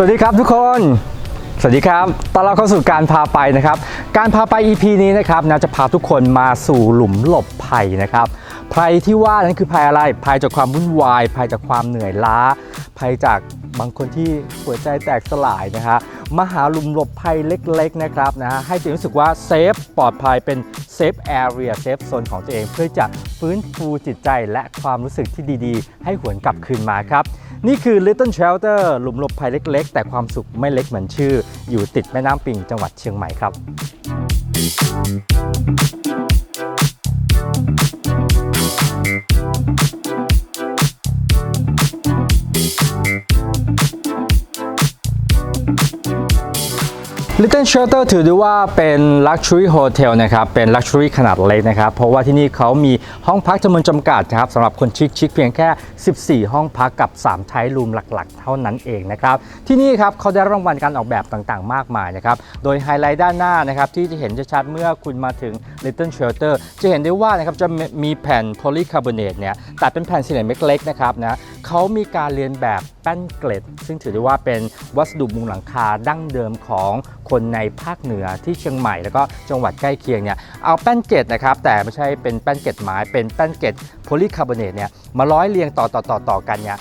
สวัสดีครับทุกคน สวัสดีครับ ตอนเราเข้าสู่การพาไปนะครับ การพาไป EP นี้นะครับนะจะพาทุกคนมาสู่หลุมหลบภัยนะครับ ภัยที่ว่านั้นคือภัยอะไร ภัยจากความวุ่นวาย ภัยจากความเหนื่อยล้า ภัยจาก บางคนที่หัวใจแตกสลายนะฮะมาหาหลุมหลบภัยเล็กๆนะครับนะฮะให้ตัวเองรู้สึกว่าเซฟปลอดภัยเป็นเซฟแอเรียเซฟโซนของตัวเอง เพื่อจะฟื้นฟูจิตใจและความรู้สึกที่ดีๆ ให้หวนกลับคืนมาครับ นี่คือ Little Shelter หลุมหลบภัยเล็กๆ แต่ความสุขไม่เล็กเหมือนชื่อ อยู่ติดแม่น้ำปิงจังหวัดเชียงใหม่ครับ Little Shelter ถือได้ว่าเป็น Luxury Hotel นะครับ เป็น Luxury ขนาดเล็กนะครับ เพราะว่าที่นี่เขามีห้องพักจำนวนจำกัดนะครับสำหรับคนชิคๆเพียงแค่ 14 ห้องพักกับ 3 ใช้รูมหลักๆ เท่านั้นเองนะครับ ที่นี่ครับเขาได้รางวัลการออกแบบต่างๆ มากมายนะครับ โดยไฮไลท์ด้านหน้านะครับที่จะเห็นชัดๆเมื่อคุณมาถึง Little Shelter จะเห็นได้ว่านะครับจะมีแผ่น polycarbonate เนี่ยตัดเป็นแผ่นสี่เหลี่ยมเล็กๆนะครับนะ เขามีการเรียนแบบแป้นเกล็ด ซึ่งถือได้ว่าเป็นวัสดุมุงหลังคาดั้งเดิมของคนในภาคเหนือที่เชียงใหม่ แล้วก็จังหวัดใกล้เคียงเนี่ยเอาแป้นเกล็ดนะครับแต่ไม่ใช่เป็นแป้นเกล็ดไม้เป็นแป้นเกล็ดโพลีคาร์บอเนตเนี่ยมาร้อยเรียงต่อต่อต่อต่อกันเนี่ย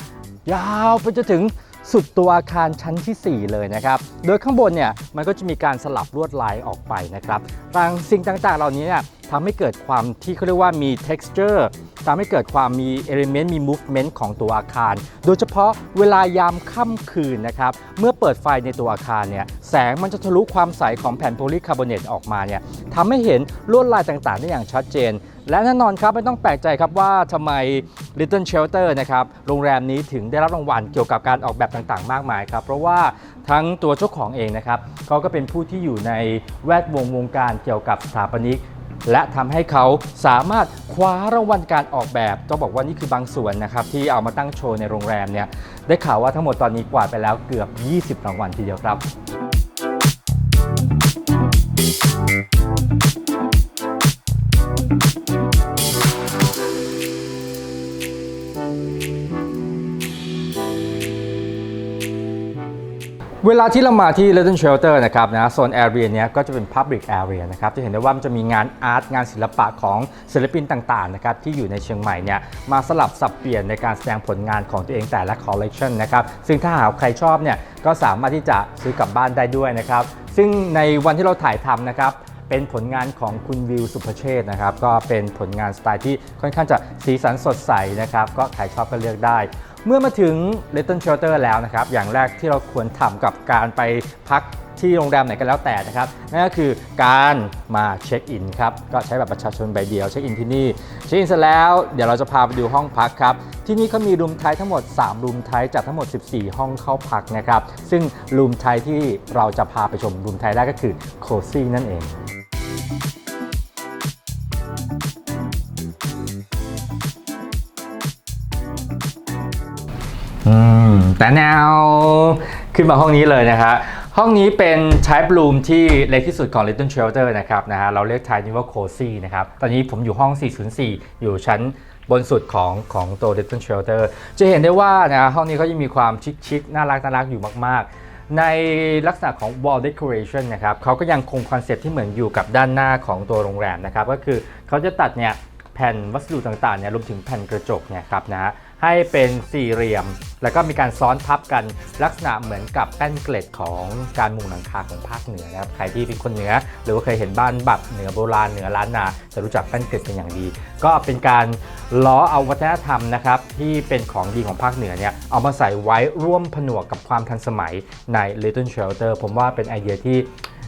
ยาวไปจนถึง สุดตัวอาคารชั้นทีสี่ 4 เลยนะครับ โดยข้างบนเนี่ยมันก็จะมีการสลับลวดลายออกไปนะครับต่างสิ่งต่างๆ เหล่านี้เนี่ยทำให้เกิดความที่เขาเรียกว่ามี texture ทำให้เกิดความมี element มี movement ของตัวอาคาร โดยเฉพาะเวลายามค่ำคืนนะครับ เมื่อเปิดไฟในตัวอาคารเนี่ย แสงมันจะทะลุความใสของแผ่นโพลีคาร์บอเนตออกมาเนี่ยทำให้เห็นลวดลายต่างๆ ได้อย่างชัดเจน และแน่นอนครับไม่ต้องแปลกใจครับว่าทำไม Little Shelter นะครับโรงแรมนี้ถึงได้รับรางวัลเกี่ยวกับการออกแบบต่างๆ มากมายครับ เพราะว่าทั้งตัวเจ้าของเองนะครับเขาก็เป็นผู้ที่อยู่ในแวดวงวงการเกี่ยวกับสถาปนิก และทำให้เขาสามารถคว้ารางวัลการออกแบบต้องบอกว่านี่คือบางส่วนนะครับที่เอามาตั้งโชว์ในโรงแรมเนี่ยได้ข่าวว่าทั้งหมดตอนนี้กวาดไปแล้วเกือบ 20 รางวัลทีเดียวครับ เวลาที่เรามาที่ Little Shelter นะครับนะโซน area เนี้ยก็จะเป็น Public Area นะครับจะเห็นได้ว่ามันจะมีงานอาร์ตงานศิลปะของศิลปินต่างๆนะครับที่อยู่ในเชียงใหม่เนี่ยมาสลับสับเปลี่ยนในการแสดงผลงานของตัวเองแต่ละ collection นะครับซึ่งถ้าหากใครชอบเนี่ยก็สามารถที่จะซื้อกลับบ้านได้ด้วยนะครับซึ่งในวันที่เราถ่ายทำนะครับเป็นผลงานของคุณวิวสุภเชษนะครับ ก็เป็นผลงานสไตล์ที่ค่อนข้างจะสีสันสดใสนะครับ ก็ใครชอบก็เลือกได้ เมื่อมาถึง Little Shelter แล้วนะครับ อย่างแรกที่เราควรทำกับการไปพักที่โรงแรมไหนก็แล้วแต่นะครับ นั่นก็คือการมาเช็คอินครับ ก็ใช้แบบประชาชนใบเดียวเช็คอินที่นี่เช็คอินเสร็จแล้วเดี๋ยวเราจะพาไปดูห้องพักครับ ที่นี่เขามีรูมไทยทั้งหมด 3 รูมไทยจากทั้งหมด 14 ห้องเข้าพักนะครับ ซึ่งรูมไทยที่เราจะพาไปชมรูมไทยแรกก็คือโคซี่นั่นเอง แต่แนวขึ้นมาห้องนี้เลยนะฮะห้องนี้เป็น Type Room ที่เล็กที่สุดของ Little Shelter นะครับนะฮะเราเรียก Type นี้ว่า Cozy นะครับ ตอนนี้ผมอยู่ห้อง 404 อยู่ชั้นบนสุดของของตัว Little Shelter จะเห็นได้ว่านะห้องนี้เขายังมีความชิคๆน่ารักน่ารักอยู่มาก ๆในลักษณะของ wall decoration นะครับเขาก็ยังคงคอนเซ็ปที่เหมือนอยู่กับด้านหน้าของตัวโรงแรมนะครับ ก็คือเขาจะตัดเนี่ยแผ่นวัสดุต่างๆเนี่ยรวมถึงแผ่นกระจกเนี่ยครับนะฮะ ให้เป็นสี่เหลี่ยม แล้วก็มีการซ้อนทับกันลักษณะเหมือนกับแป้นเกล็ดของการมุงหลังคาของภาคเหนือนะครับใครที่เป็นคนเหนือ หรือว่าเคยเห็นบ้านแบบเหนือโบราณเหนือล้านนาจะรู้จักแป้นเกล็ดเป็นอย่างดี ก็เป็นการล้อเอาวัฒนธรรมนะครับที่เป็นของดีของภาคเหนือเนี่ยเอามาใส่ไว้ร่วมผนวกกับความทันสมัยใน Little Shelter ผมว่าเป็นไอเดียที่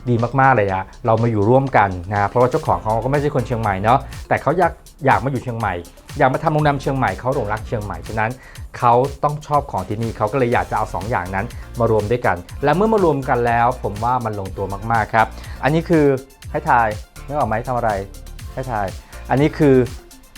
ดีมากๆเลยอะเรามาอยู่ร่วมกันนะเพราะว่าเจ้าของเขาก็ไม่ใช่คนเชียงใหม่เนาะแต่เขาอยากอยากมาอยู่เชียงใหม่ อยากมาทำโรงแรมเชียงใหม่เขาหลงรักเชียงใหม่ฉะนั้นเขาต้องชอบของที่นี่เขาก็เลยอยากจะเอา 2 อย่างนั้นมารวมด้วยกัน และเมื่อมารวมกันแล้ว ผมว่ามันลงตัวมากๆครับ อันนี้คือให้ทายนึกออกไหมทำอะไรให้ทาย อันนี้คือ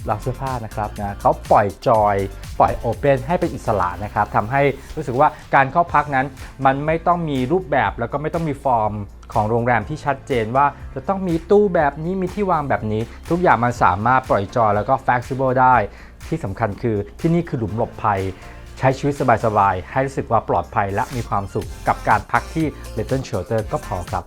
รับเสื้อผ้านะครับนะเขาปล่อยจอย ปล่อยโอเปนให้เป็นอิสระนะครับทำให้รู้สึกว่าการเข้าพักนั้น มันไม่ต้องมีรูปแบบแล้วก็ไม่ต้องมีฟอร์ม ของโรงแรมที่ชัดเจนว่าจะต้องมีตู้แบบนี้มีที่วางแบบนี้ ทุกอย่างมันสามารถปล่อยจอแล้วก็ flexible ได้ ที่สำคัญคือที่นี่คือหลุมหลบภัย ใช้ชีวิตสบายๆ ให้รู้สึกว่าปลอดภัยและมีความสุขกับการพักที่ Little Shelter ก็พอครับ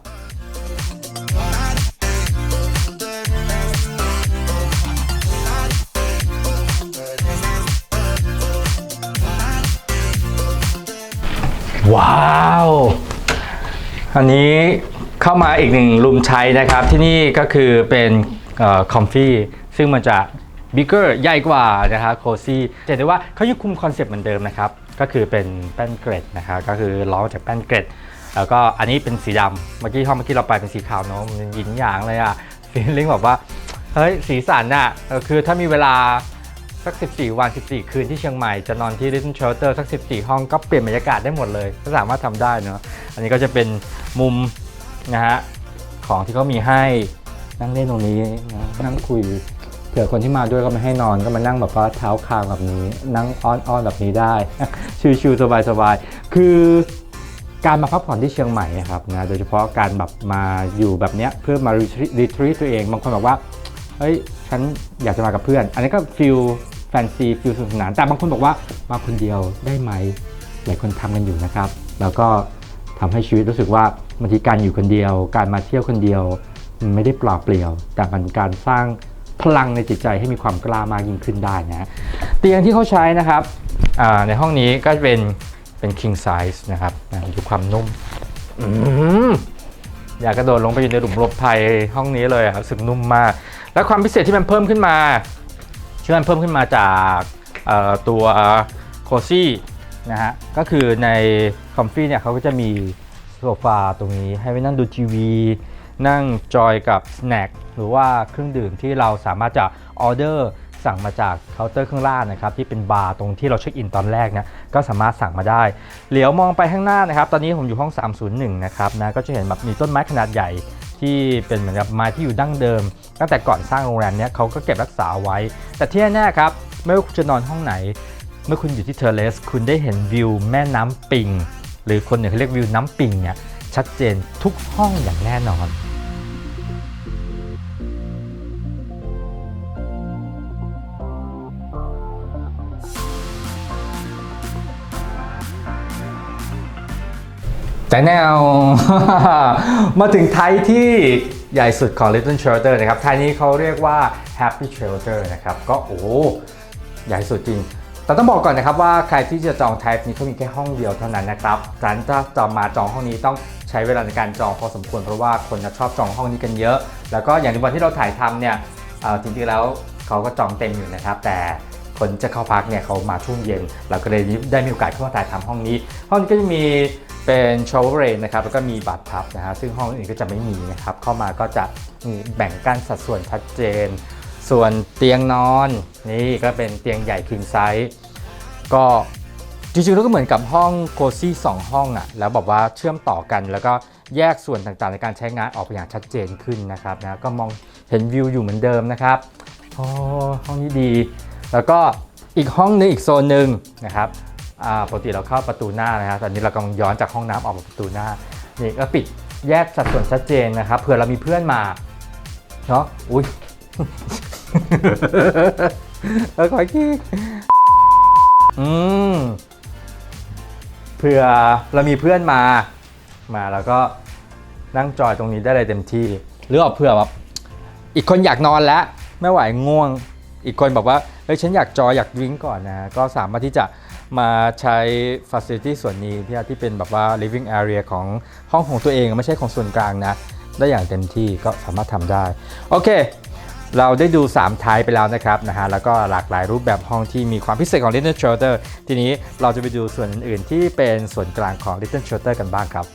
ว้าว อันนี้ เข้ามาอีกหนึ่งรูมใช้นะครับ ที่นี่ก็คือเป็นคอมฟี่ซึ่งมันจะบิ๊กเกอร์ใหญ่กว่านะครับโคซี่จะเห็นได้ว่าเขายังคุมคอนเซปต์เหมือนเดิมนะครับ ก็คือเป็นแป้นเกรดนะครับก็คือล้อจากแป้นเกรดแล้วก็อันนี้เป็นสีดำเมื่อกี้ห้องเมื่อกี้เราไปเป็นสีขาวเนาะมันหยินหยางเลยอะฟีลลิ่งแบบว่าเฮ้ยสีสันอะคือถ้ามีเวลาสัก 14 วัน 14 คืนที่เชียงใหม่ จะนอนที่ Little Shelter สัก 14 ห้องก็เปลี่ยนบรรยากาศได้หมดเลย ก็สามารถทำได้เนาะอันนี้ก็จะเป็นมุม นะฮะของที่เขามีให้นั่งเล่นตรงนี้นะนั่งคุยเผื่อคนที่มาด้วยก็ไม่ให้นอนก็มานั่งแบบว่าเท้าคางแบบนี้ นั่งอ้อนๆแบบนี้ได้ ชิวๆสบายๆคือการมาพักผ่อนที่เชียงใหม่นะครับนะโดยเฉพาะการแบบมาอยู่แบบเนี้ยเพื่อมารีทรีตตัวเองบางคนบอกว่าเฮ้ยฉันอยากจะมากับเพื่อน อันนี้ก็ฟิลแฟนซีฟิลสนุกสนานแต่บางคนบอกว่ามาคนเดียวได้ไหมหลายคนทำกันอยู่นะครับ แล้วก็ทำให้ชีวิตรู้สึกว่า บางทีการอยู่คนเดียว การมาเที่ยวคนเดียวมันไม่ได้เปล่าเปลี่ยว แต่มันการสร้างพลังในจิตใจให้มีความกล้ามากยิ่งขึ้นได้นะฮะเตียงที่เขาใช้นะครับในห้องนี้ก็จะเป็นเป็น king size นะครับดูความนุ่มออยากกระโดดลงไปอยู่ในหลุมหลบภัยห้องนี้เลยอะรู้สึกนุ่มมาก และความพิเศษที่มันเพิ่มขึ้นมาที่มันเพิ่มขึ้นมาจากตัวโคซี่นะฮะก็คือในคอมฟี่เนี่ยเขาก็จะมี โซฟาตรงนี้ให้ไปนั่งดูทีวี นั่งจอยกับสแน็คหรือว่าเครื่องดื่มที่เราสามารถจะออเดอร์สั่งมาจากเคาน์เตอร์ข้างล่างนะครับที่เป็นบาร์ตรงที่เราเช็คอินตอนแรกเนี่ยก็สามารถสั่งมาได้ เหลียวมองไปข้างหน้านะครับ ตอนนี้ผมอยู่ห้อง 301 นะครับนะก็จะเห็นแบบมีต้นไม้ขนาดใหญ่ที่เป็นเหมือนกับไม้ที่อยู่ดั้งเดิม ตั้งแต่ก่อนสร้างโรงแรมเนี้ยเขาก็เก็บรักษาไว้ แต่ที่แน่ๆครับไม่ว่าคุณจะนอนห้องไหน เมื่อคุณอยู่ที่เทอร์เลส คุณได้เห็นวิวแม่น้ำปิง หรือคนหนึ่งเขาเรียกวิวน้ำปิงเนี่ยชัดเจนทุกห้องอย่างแน่นอนแต่แนว มาถึงไทยที่ใหญ่สุดของ Little Shelter นะครับไทยนี้เขาเรียกว่า Happy Shelter นะครับ ก็โอ้ใหญ่สุดจริง แต่ต้องบอกก่อนนะครับว่าใครที่จะจองไทป์นี้เขามีแค่ห้องเดียวเท่านั้นนะครับดังนั้นถ้าจะมาจองห้องนี้ต้องใช้เวลาในการจองพอสมควรเพราะว่าคนจะชอบจองห้องนี้กันเยอะ แล้วก็อย่างในวันที่เราถ่ายทำเนี่ยอ่อจริงๆแล้วเขาก็จองเต็มอยู่นะครับ แต่คนจะเข้าพักเนี่ยเขามาช่วงเย็น เราก็เลยได้มีโอกาสเข้ามาถ่ายทำห้องนี้ ห้องนี้ก็จะมีเป็นชาวเวอร์เรนนะครับแล้วก็มีบัตรทับนะฮะซึ่งห้องอื่นก็จะไม่มีนะครับเข้ามาก็จะมีแบ่งกั้นสัดส่วนชัดเจน ส่วนเตียงนอนนี่ก็เป็นเตียงใหญ่ king size ก็จริงๆแล้วก็เหมือนกับห้องโคซี่สองห้องอะ่ะแล้วแบบว่าเชื่อมต่อกัน แล้วก็แยกส่วนต่างๆ ในการใช้งานออกไปอย่างชัดเจนขึ้นนะครับนะก็มองเห็นวิวอยู่เหมือนเดิมนะครับโอ้ห้องนี้ดี แล้วก็อีกห้องหนึงอีกโซนหนึ่งนะครับอ่าปกติเราเข้าประตูหน้านะครับตอนนี้เรากำลังย้อนจากห้องน้ำออกมาประตูหน้านี่ก็ปิดแยกสัดส่วนชัดเจนนะครับเผื่อเรามีเพื่อนมาเนาะอุ้ย เออขออีกทีอืมเผื่อเรามีเพื่อนมา มาแล้วก็นั่งจอยตรงนี้ได้เลยเต็มที่ หรือเอาเผื่อแบบอีกคนอยากนอนแล้วไม่ไหวง่วง อีกคนบอกว่าเฮ้ยฉันอยากจอยอยากดริ้งก่อนนะ ก็สามารถที่จะมาใช้ facility ส่วนนี้ที่ที่เป็นแบบว่า living area ของห้องของตัวเองไม่ใช่ของส่วนกลางนะ ได้อย่างเต็มที่ก็สามารถทำได้ โอเค เราได้ดู 3 ไทป์ไปแล้วนะครับนะฮะแล้วก็หลากหลายรูปแบบห้องที่มีความพิเศษของ Little Shelter ทีนี้เราจะไปดูส่วนอื่นๆ ที่เป็นส่วนกลางของ Little Shelter กันบ้างครับ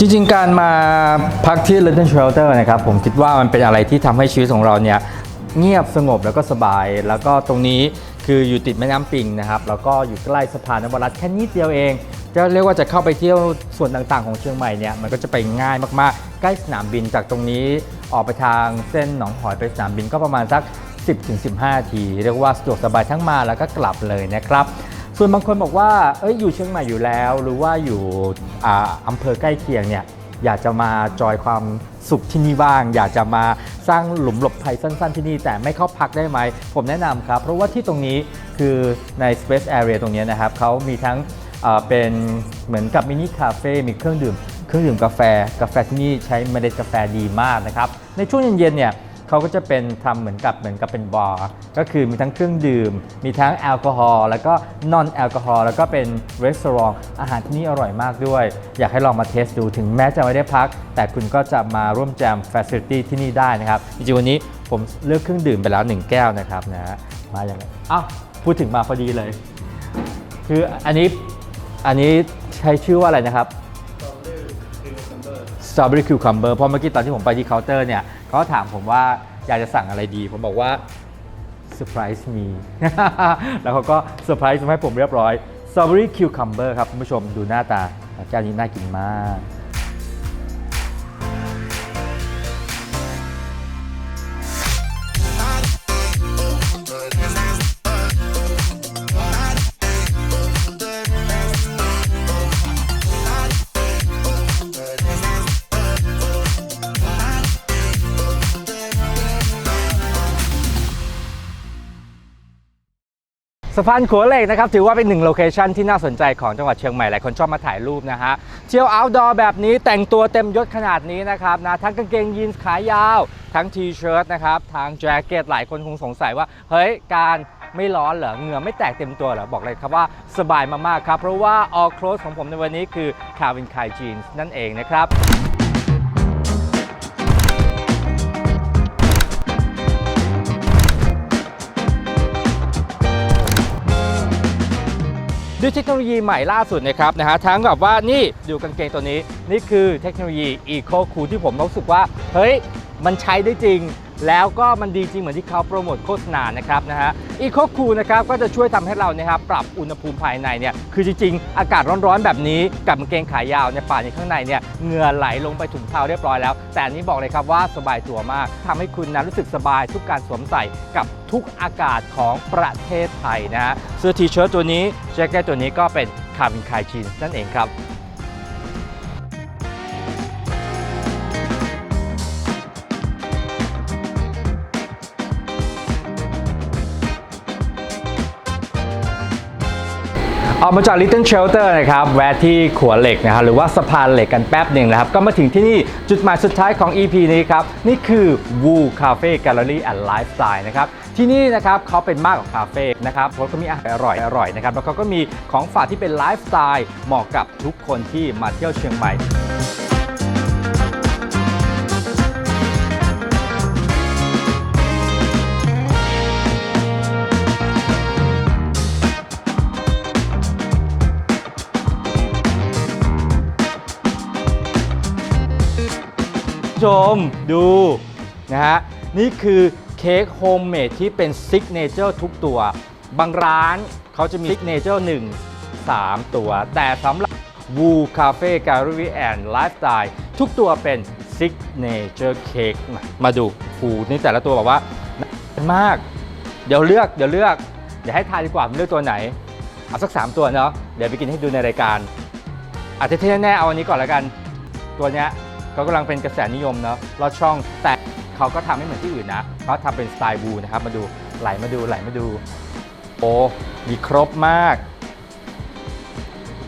จริงๆ การมาพักที่ Little Shelter นะครับผมคิดว่ามันเป็นอะไรที่ทำให้ชีวิตของเราเนี่ยเงียบสงบแล้วก็สบาย แล้วก็ตรงนี้คืออยู่ติดแม่น้ำปิงนะครับ แล้วก็อยู่ใกล้สะพานนวรัตน์แค่นิดเดียวเอง จะเรียกว่าจะเข้าไปเที่ยวส่วนต่างๆ ของเชียงใหม่เนี่ยมันก็จะไปง่ายมากๆ ใกล้สนามบินจากตรงนี้ออกไปทางเส้นหนองหอยไปสนามบินก็ประมาณสัก 10-15 ที เรียกว่าสะดวกสบายทั้งมาแล้วก็กลับเลยนะครับ ส่วนบางคนบอกว่าเอ้ยอยู่เชียงใหม่อยู่แล้ว หรือว่าอยู่อ่าอำเภอใกล้เคียงเนี่ยอยากจะมาจอยความสุขที่นี่บ้าง อยากจะมาสร้างหลุมหลบภัยสั้น ๆ ที่นี่ แต่ไม่เข้าพักได้ไหม ผมแนะนำครับ เพราะว่าที่ตรงนี้คือใน Space Area ตรงนี้นะครับเขามีทั้งเอ่อเป็นเหมือนกับมินิคาเฟ่ มีเครื่องดื่ม เครื่องดื่มกาแฟ กาแฟที่นี่ใช้เมล็ดกาแฟดีมากนะครับ ในช่วงเย็นๆเนี่ย เขาก็จะเป็นทำเหมือนกับเหมือนกับเป็นบาร์ก็คือมีทั้งเครื่องดื่ม มีทั้งแอลกอฮอล์แล้วก็นอนแอลกอฮอล์แล้วก็เป็นรีสอร์ทอาหารที่นี่อร่อยมากด้วย อยากให้ลองมาเทสดูถึงแม้จะไม่ได้พัก แต่คุณก็จะมาร่วมแจมฟ a ซิลิตี้ที่นี่ได้นะครับจริงๆวันนี้ผมเลือกเครื่องดื่มไปแล้ว 1 แก้วนะครับนะฮะมาอย่างไรอ้าวพูดถึงมาพอดีเลย คืออันนี้อันนี้ใช้ชื่อว่าอะไรนะครับ Strawberry Cucumber เพราะเมื่อกี้ตอนที่ผมไปที่เคาน์เตอร์เนี่ย เขาถามผมว่าอยากจะสั่งอะไรดี ผมบอกว่าเซอร์ไพรส์มีแล้วเขาก็เซอร์ไพรส์มาให้ผมเรียบร้อยสตรอเบอรี่คิวคัมเบอร์ครับคุณผู้ชมดูหน้าตาแก้วนี้น่ากินมาก สะพานขัวเหล็กนะครับถือว่าเป็นหนึ่งโลเคชันที่น่าสนใจของจังหวัดเชียงใหม่หลายคนชอบมาถ่ายรูปนะฮะเที่ยวอ outdoor แบบนี้แต่งตัวเต็มยศขนาดนี้นะครับนะทั้งกางเกงยีนส์ขายาว ทั้งทีเชิ้ตนะครับทั้งแจ็คเก็ตหลายคนคงสงสัยว่า เฮ้ยการไม่ร้อนเหรอเหงื่อไม่แตกเต็มตัวเหรอ บอกเลยครับว่าสบายมากๆครับ เพราะว่า all clothes ของผมในวันนี้คือ Calvin Klein Jeans นั่นเองนะครับ ด้วยเทคโนโลยีใหม่ล่าสุดนะครับนะฮะทั้งแบบว่านี่ดูกางเกงตัวนี้ นี่คือเทคโนโลยี Eco Cool ที่ผมรู้สึกว่า เฮ้ย มันใช้ได้จริง แล้วก็มันดีจริงเหมือนที่เขาโปรโมทโฆษณานะครับนะฮะ Eco Cool นะครับก็จะช่วยทำให้เราเนี่ยครับปรับอุณหภูมิภายในเนี่ยคือจริงๆ อากาศร้อนๆ แบบนี้กับกางเกงขายาวเนี่ยป่าในข้างในเนี่ยเหงื่อไหลลงไปถุงเท้าเรียบร้อยแล้ว แต่อันนี้บอกเลยครับว่าสบายตัวมากทำให้คุณนะรู้สึกสบายทุกการสวมใส่กับทุกอากาศของประเทศไทยนะฮะเสื้อทีเชิ้ตตัวนี้แจ็คเก็ตตัวนี้ก็เป็นคาร์บินคายจีนนั่นเองครับ ออกมาจาก Little Shelter นะครับ แวะที่ขัวเหล็กนะครับหรือว่าสะพานเหล็กกันแป๊บหนึ่งนะครับ ก็มาถึงที่นี่จุดหมายสุดท้ายของ EP นี้ครับ นี่คือ Woo Cafe Gallery and Lifestyle นะครับที่นี่นะครับเขาเป็นมากกว่าคาเฟ่นะครับเพราะเขามีอาหารอร่อยอร่อยนะครับแล้วเขาก็มีของฝากที่เป็นไลฟ์สไตล์เหมาะกับทุกคนที่มาเที่ยวเชียงใหม่ ชมดูนะฮะนี่คือเค้กโฮมเมดที่เป็นซิกเนเจอร์ทุกตัว บางร้านเขาจะมีซิกเนเจอร์1 3ตัว แต่สำหรับ Woo Cafe Gallery and Lifestyle ทุกตัวเป็นซิกเนเจอร์เค้กมาดูฟูนี่แต่ละตัวบอกว่าน่ากินมาก เดี๋ยวเลือกเดี๋ยวเลือก เดี๋ยวให้ทายดีกว่าผมเลือกตัวไหน เอาสัก 3 ตัวเนาะเดี๋ยวไปกินให้ดูในรายการอาจจะเท่แน่ๆเอาอันนี้ก่อนแล้วกัน ตัวเนี้ย เขากำลังเป็นกระแสนิยมเนาะลอดช่องแต่เขาก็ทำไม่เหมือนที่อื่นนะเขาทำเป็นสไตล์บูนะครับมาดูไหลมาดูไหลมาดู โอ้มีครบมาก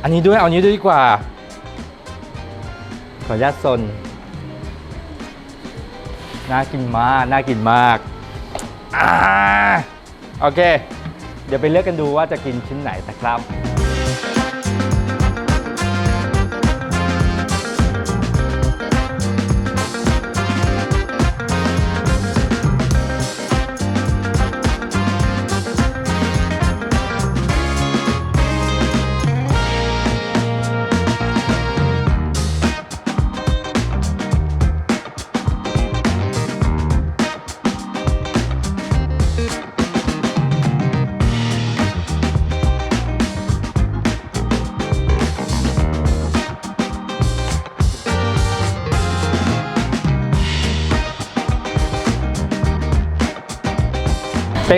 อันนี้ด้วยเอานนี้ด้วยดีกว่า ขออนุญาตซนน่ากินมากน่ากินมากอ่าโอเค เดี๋ยวไปเลือกกันดูว่าจะกินชิ้นไหนนะครับ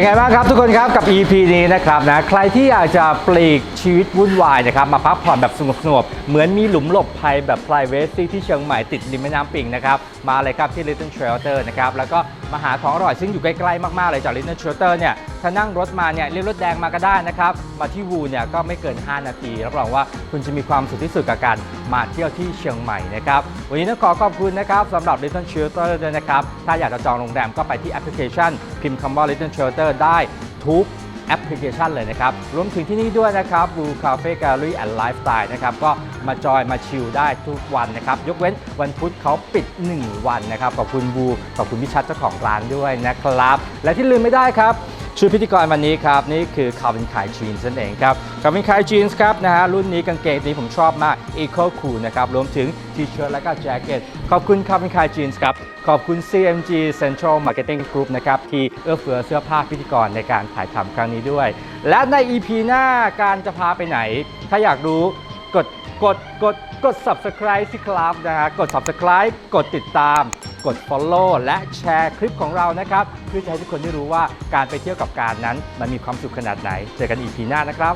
ไงบ้างครับทุกคนครับกับ EP นี้นะครับนะใครที่อยากจะปลีกชีวิตวุ่นวายนะครับมาพักผ่อนแบบสงบสงบๆเหมือนมีหลุมหลบภัยแบบ privacy ที่เชียงใหม่ติดริมแม่น้ำปิงนะครับมาเลยครับที่ Little Shelter นะครับแล้วก็ มาหาของอร่อยซึ่งอยู่ใกล้ๆมากๆเลยจาก Little Shelter เนี่ยถ้านั่งรถมาเนี่ยเรียกรถแดงมาก็ได้นะครับมาที่วูเนี่ยก็ไม่เกิน 5 นาทีรับรองว่าคุณจะมีความสุขที่สุดกับการมาเที่ยวที่เชียงใหม่นะครับวันนี้ต้องขอขอบคุณนะครับสำหรับ Little Shelter ด้วยนะครับถ้าอยากจะจองโรงแรมก็ไปที่แอปพลิเคชัน พิมพ์คำว่า Little Shelter ได้ทุก แอปพลิเคชันเลยนะครับ รวมถึงที่นี่ด้วยนะครับ Blue Cafe Gallery and Lifestyle นะครับ ก็มาจอยมาชิลได้ทุกวันนะครับ ยกเว้นวันพุธเขาปิด 1 วันนะครับ ขอบคุณบูขอบคุณพิชัดเจ้าของร้านด้วยนะครับ และที่ลืมไม่ได้ครับ ชุดพิธีกรวันนี้ครับ นี่คือ Calvin Klein Jeans นั่นเองครับ Calvin Klein Jeans ครับนะฮะรุ่นนี้กางเกงนี้ผมชอบมาก Eco Cool นะครับรวมถึง T-shirt และก็แจ็คเก็ตขอบคุณ Calvin Klein Jeans ครับ ขอบคุณ CMG Central Marketing Group นะครับที่เอื้อเฟื้อเสื้อผ้าพิธีกรในการถ่ายทำครั้งนี้ด้วย และใน EP หน้าการจะพาไปไหน ถ้าอยากรู้กดกดกดกด subscribe สิครับนะฮะกด subscribe กดติดตาม กด follow และแชร์คลิปของเรานะครับเพื่อจะให้ทุกคนได้รู้ว่าการไปเที่ยวกับการนั้น มันมีความสุขขนาดไหน เจอกันอีพีหน้านะครับ